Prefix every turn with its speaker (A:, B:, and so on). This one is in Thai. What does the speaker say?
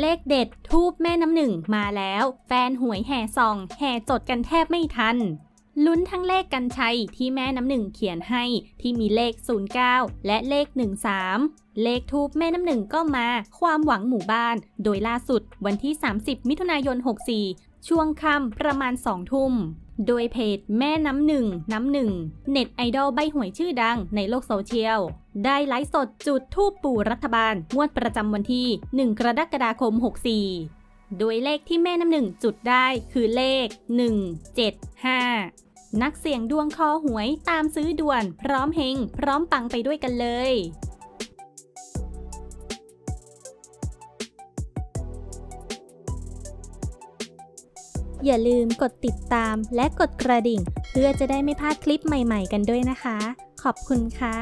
A: เลขเด็ดทูบแม่น้ำหนึ่งมาแล้ว แฟนหวยแห่ส่อง แห่จดกันแทบไม่ทัน ลุ้นทั้งเลขกันชัยที่แม่น้ำหนึ่งเขียนให้ที่มีเลข 09 และเลข 13 เลขทูบแม่น้ำหนึ่งก็มา ความหวังหมู่บ้าน โดยล่าสุดวันที่ 30 มิถุนายน 64 ช่วงค่ำประมาณ 2 ทุ่ม โดยเพจแม่น้ำหนึ่งน้ำหนึ่งเน็ตไอดอลใบหวยชื่อดังในโลกโซเชียล ได้ไลฟ์สดจุดทูปปู่รัฐบาลงวดประจำวันที่ 1 กรกฎาคม 64 โดยเลขที่แม่น้ำหนึ่งจุดได้คือเลข 175 นักเสี่ยงดวงคอหวยตามซื้อด่วน พร้อมเฮงพร้อมปังไปด้วยกันเลยอย่าลืมกดติดตามและกดกระดิ่ง เพื่อจะได้ไม่พลาดคลิปใหม่ๆกันด้วยนะคะ ขอบคุณค่ะ